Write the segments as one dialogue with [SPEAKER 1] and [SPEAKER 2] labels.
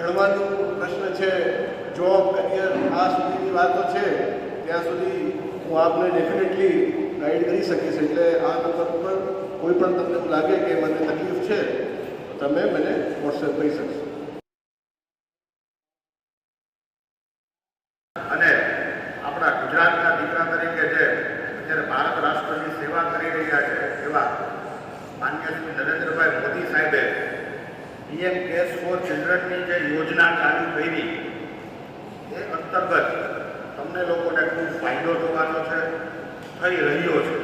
[SPEAKER 1] ભણવાનું પ્રશ્ન છે જોબ કરિયર આ સુધીની વાતો છે, ત્યાં સુધી હું આપને ડેફિનેટલી ગાઈડ કરી શકીશ. એટલે આ નંબર ઉપર કોઈ પણ તમને એવું લાગે કે મને તકલીફ છે તમે મને વોટ્સએપ કરી શકશો.
[SPEAKER 2] અને આપણા ગુજરાતના દીકરા તરીકે જે અત્યારે ભારત રાષ્ટ્રની સેવા કરી રહ્યા છે, એવા માન્ય શ્રી નરેન્દ્રભાઈ મોદી સાહેબે પીએમ કેર્સ ફોર ચિલ્ડ્રનની જે યોજના ચાલુ કરી એ અંતર્ગત તમને લોકોને ખૂબ ફાયદો થવાનો છે થઈ રહ્યો છે.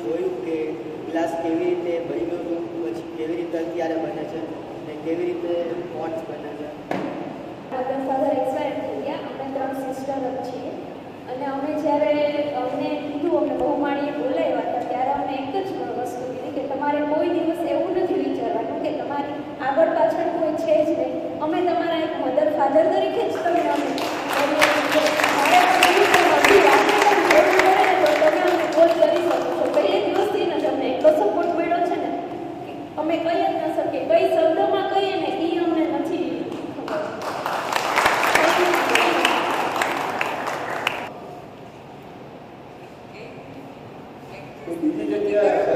[SPEAKER 3] જોયું કે ગ્લાસ કેવી રીતે હતું પછી કેવી રીતે અત્યારે બને છે અને કેવી રીતે પોટ્સ બને છે.
[SPEAKER 4] આગળ પાછળ કોઈ છે જ નહીં. અમે તમારા એક મધર ફાધર તરીકે જ તમે અમે અમે કહી જ ન શકીએ. કઈ શબ્દોમાં કહીએ ને એ અમને નથી બીજી જગ્યાએ